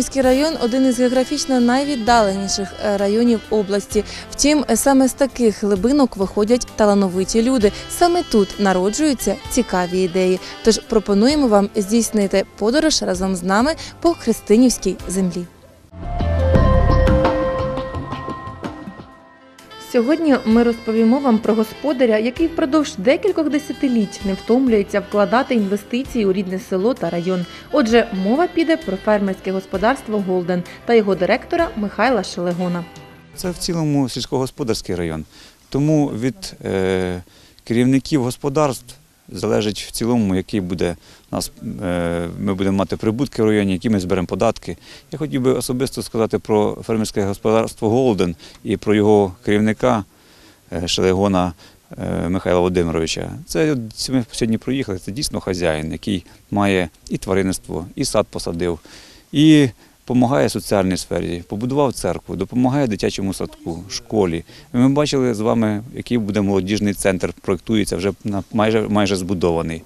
Христинівський район один із географічно найвіддаленіших е, районів області. Втім, саме з таких глибинок виходять талановиті люди. Саме тут народжуються цікаві ідеї. Тож пропонуємо вам здійснити подорож разом з нами по Христинівській землі. Сьогодні ми розповімо вам про господаря, який впродовж декількох десятиліть не втомлюється вкладати інвестиції у рідне село та район. Отже, мова піде про фермерське господарство Голден та його директора Михайла Шелегона. Це в цілому сільськогосподарський район. Тому від е, керівників господарств залежить в цілому, який буде нас, е, ми будемо мати прибутки в районі, які ми зберемо податки. Я хотів би особисто сказати про фермерське господарство Голден і про його керівника е, Шелегона е, Михайла Володимировича. Це ми сьогодні проїхали. Це дійсно хазяїн, який має і тваринництво, і сад посадив, і допомагає соціальній сфері, побудував церкву, допомагає дитячому садку, школі. Ми бачили з вами, який буде молодіжний центр, проєктується вже майже, майже збудований.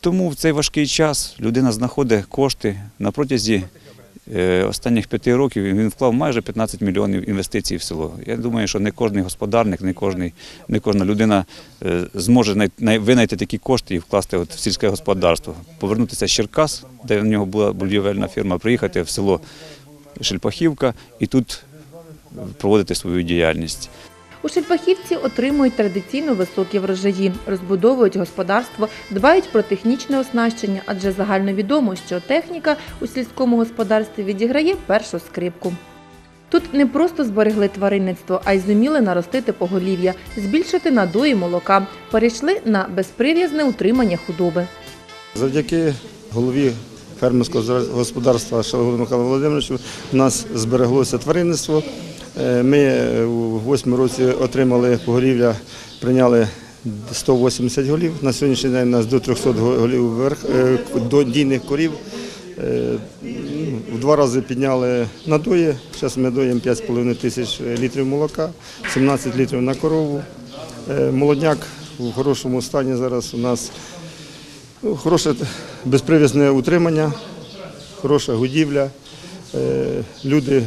Тому в цей важкий час людина знаходить кошти на протязі останніх п'яти років він вклав майже 15 мільйонів інвестицій в село. Я думаю, що не кожен господарник, не, кожний, не кожна людина е, зможе най- най- винайти такі кошти і вкласти от в сільське господарство, повернутися з Черкас, де в нього була будівельна фірма, приїхати в село Шельпахівка і тут проводити свою діяльність. У Шельпахівці отримують традиційно високі врожаї, розбудовують господарство, дбають про технічне оснащення, адже загальновідомо, що техніка у сільському господарстві відіграє першу скрипку. Тут не просто зберегли тваринництво, а й зуміли наростити поголів'я, збільшити надої молока, перейшли на безприв'язне утримання худоби. Завдяки голові фермерського господарства Шалгону Михайлу Володимировичу у нас збереглося тваринництво. Е, Ми у восьмому році отримали поголів'я, прийняли 180 голів. На сьогоднішній день у нас до 300 голів верх, е, до дійних корів. Е, ну, В два рази підняли надої. Зараз ми доїмо 5,5 тисяч літрів молока, 17 літрів на корову. Е, Молодняк в хорошому стані зараз у нас. Ну, Хороше безпривізне утримання, хороша годівля. Е, Люди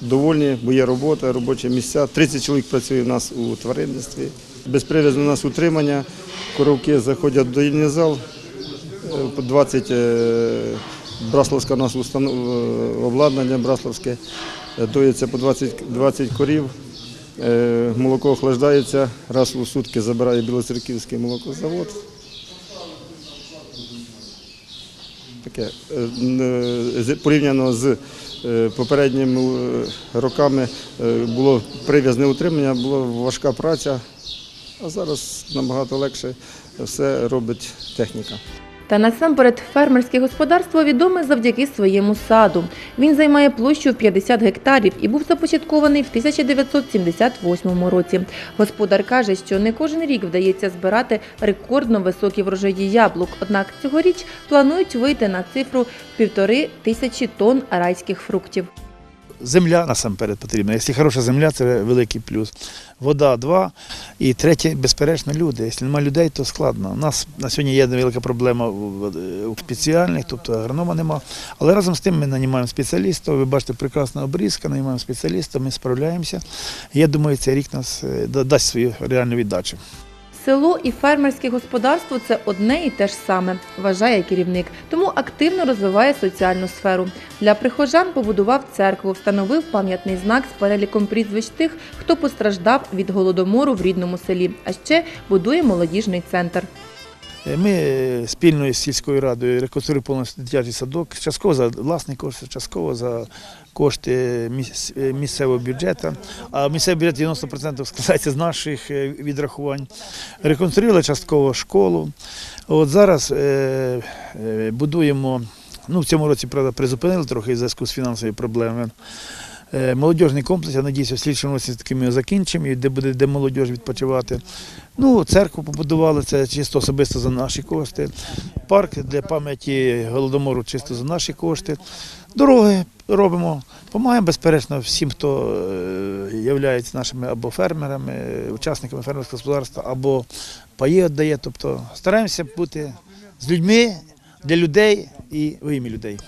довольні, бо є робота, робочі місця. 30 чоловік працює у нас у тваринництві. Безпривізне у нас утримання. Коровки заходять в доїльний зал. Е, по 20 е, брасловське у нас е, обладнання брасловське. Е, Доїться по 20, 20 корів. Е, Молоко охлаждається, раз у сутки забирає Білоцерківський молокозавод. Таке е, порівняно з е, попередніми е, роками е, було прив'язне утримання, була важка праця, а зараз набагато легше все робить техніка. Та насамперед фермерське господарство відоме завдяки своєму саду. Він займає площу в 50 гектарів і був започаткований в 1978 році. Господар каже, що не кожен рік вдається збирати рекордно високі врожаї яблук. Однак цьогоріч планують вийти на цифру півтори тисячі тонн райських фруктів. Земля насамперед потрібна. Якщо хороша земля, це великий плюс. Вода два. І третє, безперечно, люди. Якщо немає людей, то складно. У нас на сьогодні є велика проблема у спеціальних, тобто агронома нема. Але разом з тим ми нанімаємо спеціалістів. Ви бачите, прекрасна обрізка, нанімаємо спеціалістів, ми справляємося. Я думаю, цей рік нас е, дасть свою реальну віддачу. Село і фермерське господарство це одне і те ж саме, вважає керівник. Тому активно розвиває соціальну сферу. Для прихожан побудував церкву, встановив пам'ятний знак з переліком прізвищ тих, хто постраждав від голодомору в рідному селі. А ще будує молодіжний центр. Е, Ми спільно з сільською радою реконструюємо повністю дитячий садок, частково за власні кошти, частково за кошти е, місцевого бюджету. А місцевий бюджет 90% складається з наших е, відрахувань. Реконструювали частково школу. От зараз будуємо, ну в цьому році правда призупинили трохи в зв'язку з фінансовими проблемами. Е, Молодіжний комплекс, я надіюся, в слідчому році таки його закінчимо, і де буде де молодь відпочивати. Ну, церкву побудували, це чисто особисто за наші кошти. Парк для пам'яті голодомору чисто за наші кошти. Дороги робимо. Помагаємо, безперечно, всім, хто є нашими або фермерами, е, учасниками фермерського господарства, або паї віддає. Тобто стараємося бути з людьми, для людей і во ім'я людей.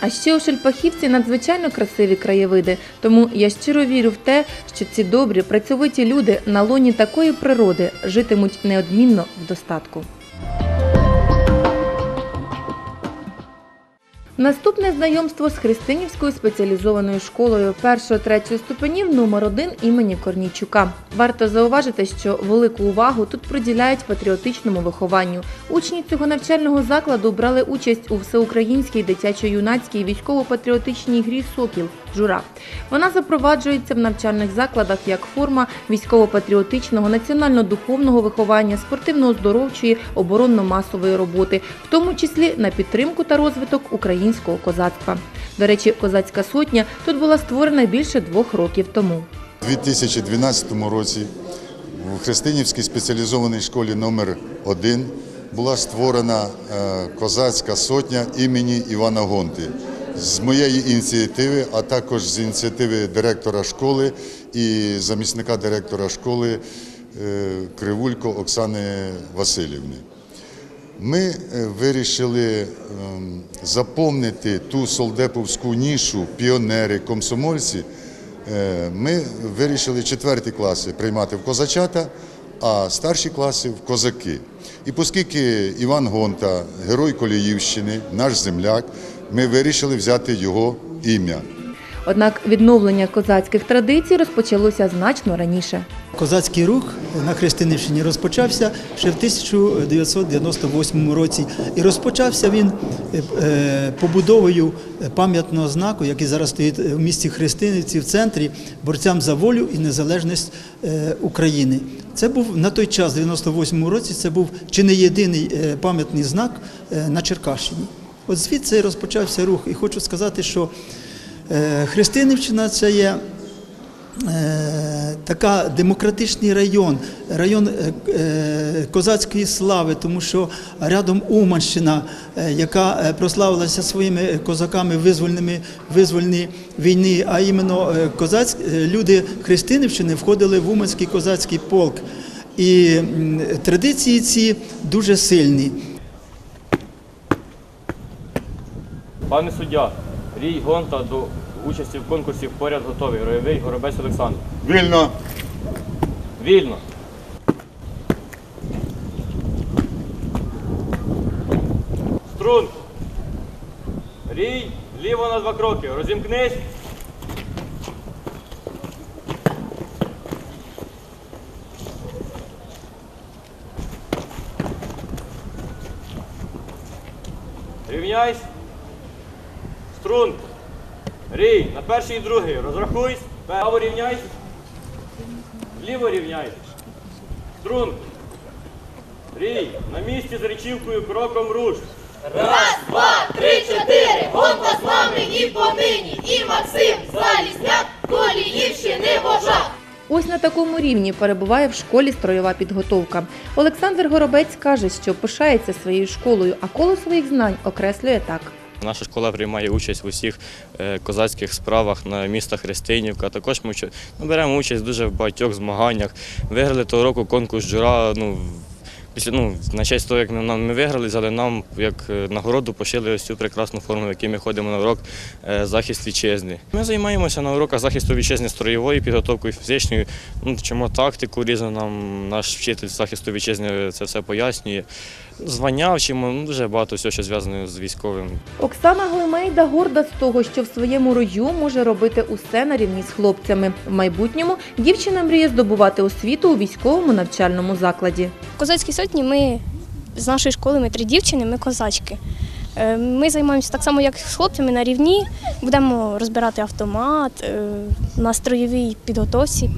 А ще у Шельпахівці надзвичайно красиві краєвиди. Тому я щиро вірю в те, що ці добрі, працьовиті люди на лоні такої природи житимуть неодмінно в достатку. Наступне знайомство з Христинівською спеціалізованою школою 1-3 ступенів номер 1 імені Корнійчука. Варто зауважити, що велику увагу тут приділяють патріотичному вихованню. Учні цього навчального закладу брали участь у всеукраїнській дитячо-юнацькій військово-патріотичній грі Сокіл Жура. Вона запроваджується в навчальних закладах як форма військово-патріотичного, національно-духовного виховання, спортивно-оздоровчої, оборонно-масової роботи, в тому числі на підтримку та розвиток українського козацтва. До речі, козацька сотня тут була створена більше двох років тому. У 2012 році в Христинівській спеціалізованій школі номер 1 була створена е, козацька сотня імені Івана Гонти. З моєї ініціативи, а також з ініціативи директора школи і замісника директора школи е, Кривулько Оксани Васильівни. Ми е, вирішили ем, заповнити ту солдеповську нішу піонери, комсомольці. Е, Ми вирішили четверті класи приймати в козачата, а старші класи в козаки. І оскільки Іван Гонта, герой Коліївщини, наш земляк, ми вирішили взяти його ім'я. Однак відновлення козацьких традицій розпочалося значно раніше. Козацький рух на Христинівщині розпочався ще в 1998 році. І розпочався він е, побудовою пам'ятного знаку, який зараз стоїть в місті Христинівці в центрі борцям за волю і незалежність е, України. Це був на той час, в 98 році, це був чи не єдиний е, пам'ятний знак на Черкащині. От звідси розпочався рух. І хочу сказати, що Христинівщина це є. Е, така демократичний район, район е, е, козацької слави, тому що рядом Уманщина, е, яка е, прославилася своїми козаками визвольними визвольні війни, а іменно е, козаць, е, люди Христинівщини входили в Уманський козацький полк. І традиції ці дуже сильні. Пане суддя, Рій Гонта до участі в конкурсі поряд готовий. Ройовий Горобець Олександр. Вільно! Вільно. Струн. Рій, ліво на два кроки. Розімкнись. Рівняйсь. Струн. Рій, на перший і другий. Розрахуйсь. Право рівняйсь. Вліво рівняйсь. Струн. Рій, на місці з речівкою кроком руш. Раз, два, три, чотири, гонка з нами і понині, і Максим Залізняк, Коліївщини вожак. Ось на такому рівні перебуває в школі строєва підготовка. Олександр Горобець каже, що пишається своєю школою, а коло своїх знань окреслює так. Наша школа приймає участь в усіх е, козацьких справах на міста Христинівка. Також ми беремо участь дуже в багатьох змаганнях. Виграли того року конкурс жура. Ну, після, ну, на честь того, як ми виграли, взяли нам як е, нагороду пошили ось цю прекрасну форму, в якій ми ходимо на урок е, захист вітчизни. Ми займаємося на уроках захисту вітчизни строєвою підготовкою фізичною. Ну, вчимо тактику різну. Нам наш вчитель захисту вітчизни це все пояснює. Звання вчимо, ну, дуже багато всього, що зв'язане з військовим. Оксана Глимейда горда з того, що в своєму рою може робити усе на рівні з хлопцями. В майбутньому дівчина мріє здобувати освіту у військовому навчальному закладі. В козацькій сотні ми з нашої школи, ми три дівчини, ми козачки. Е, Ми займаємося так само, як з хлопцями на рівні. Будемо розбирати автомат, е, на строєвій підготовці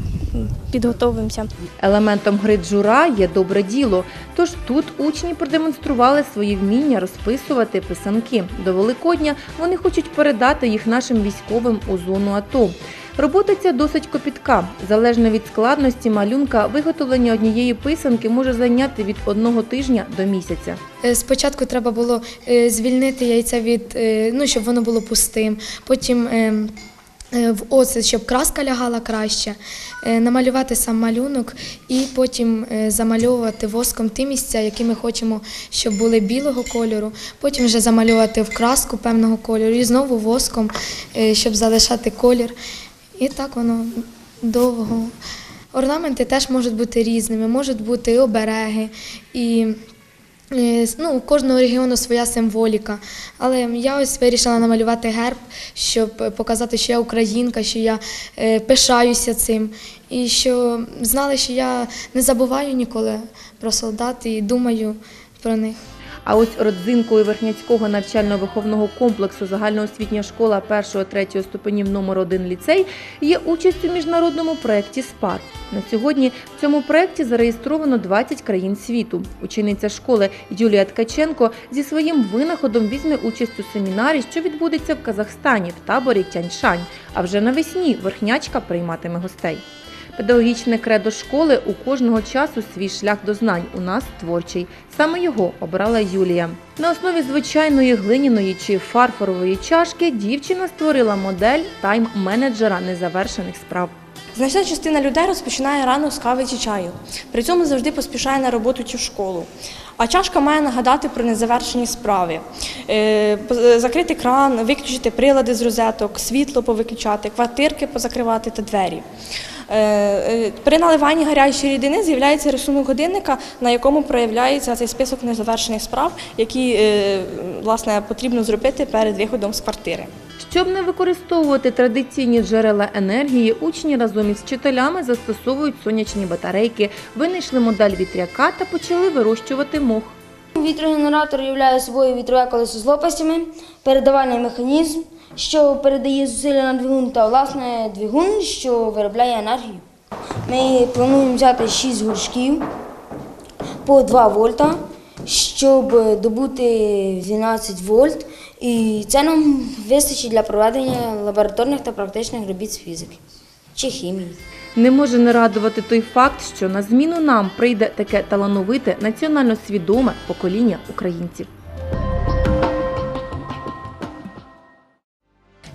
підготовимося. Елементом гри джура є добре діло. Тож тут учні продемонстрували свої вміння розписувати писанки. До Великодня вони хочуть передати їх нашим військовим у зону АТО. Робота ця досить копітка. Залежно від складності малюнка, виготовлення однієї писанки може зайняти від одного тижня до місяця. Е, Спочатку треба було е, звільнити яйця від, е, ну, щоб воно було пустим. Потім е, е, в оцет, щоб краска лягала краще, е, намалювати сам малюнок і потім е, замальовувати воском ті місця, які ми хочемо, щоб були білого кольору. Потім вже замальовувати в краску певного кольору і знову воском, е, щоб залишати колір. І так воно довго. Орнаменти теж можуть бути різними, можуть бути і обереги, і е, ну, у кожного регіону своя символіка. Але я ось вирішила намалювати герб, щоб е, показати, що я українка, що я е, пишаюся цим. І що знали, що я не забуваю ніколи про солдат і думаю про них. А ось родзинкою Верхняцького навчально-виховного комплексу загальноосвітня школа 1-3 ступенів номер 1 ліцей є участь у міжнародному проєкті СПАР. На сьогодні в цьому проєкті зареєстровано 20 країн світу. Учениця школи Юлія Ткаченко зі своїм винаходом візьме участь у семінарі, що відбудеться в Казахстані в таборі Тяньшань. А вже навесні верхнячка прийматиме гостей. Педагогічне кредо школи у кожного часу свій шлях до знань. У нас творчий. Саме його обрала Юлія. На основі звичайної глиняної чи фарфорової чашки дівчина створила модель тайм-менеджера незавершених справ. Значна частина людей розпочинає рано з кави чи чаю. При цьому завжди поспішає на роботу чи в школу. А чашка має нагадати про незавершені справи. Е, Закрити кран, виключити прилади з розеток, світло повиключати, квартирки позакривати та двері. Е, е, При наливанні гарячої рідини з'являється рисунок годинника, на якому проявляється цей список незавершених справ, які е, власне потрібно зробити перед виходом з квартири. Щоб не використовувати традиційні джерела енергії, учні разом із вчителями застосовують сонячні батарейки, винайшли модель вітряка та почали вирощувати мох. Вітрогенератор являє собою вітрове колесо з лопастями, передавальний механізм, що передає зусилля на двигун, та власне двигун, що виробляє енергію. Ми плануємо взяти 6 горшків по 2 вольта, щоб добути 12 вольт. І це нам вистачить для проведення лабораторних та практичних робіт з фізики чи хімії. Не може не радувати той факт, що на зміну нам прийде таке талановите, національно свідоме покоління українців.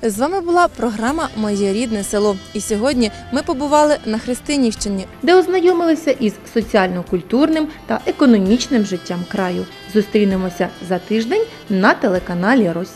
З вами була програма Моє рідне село. І сьогодні ми побували на Христинівщині, де ознайомилися із соціально-культурним та економічним життям краю. Зустрінемося за тиждень на телеканалі Рось.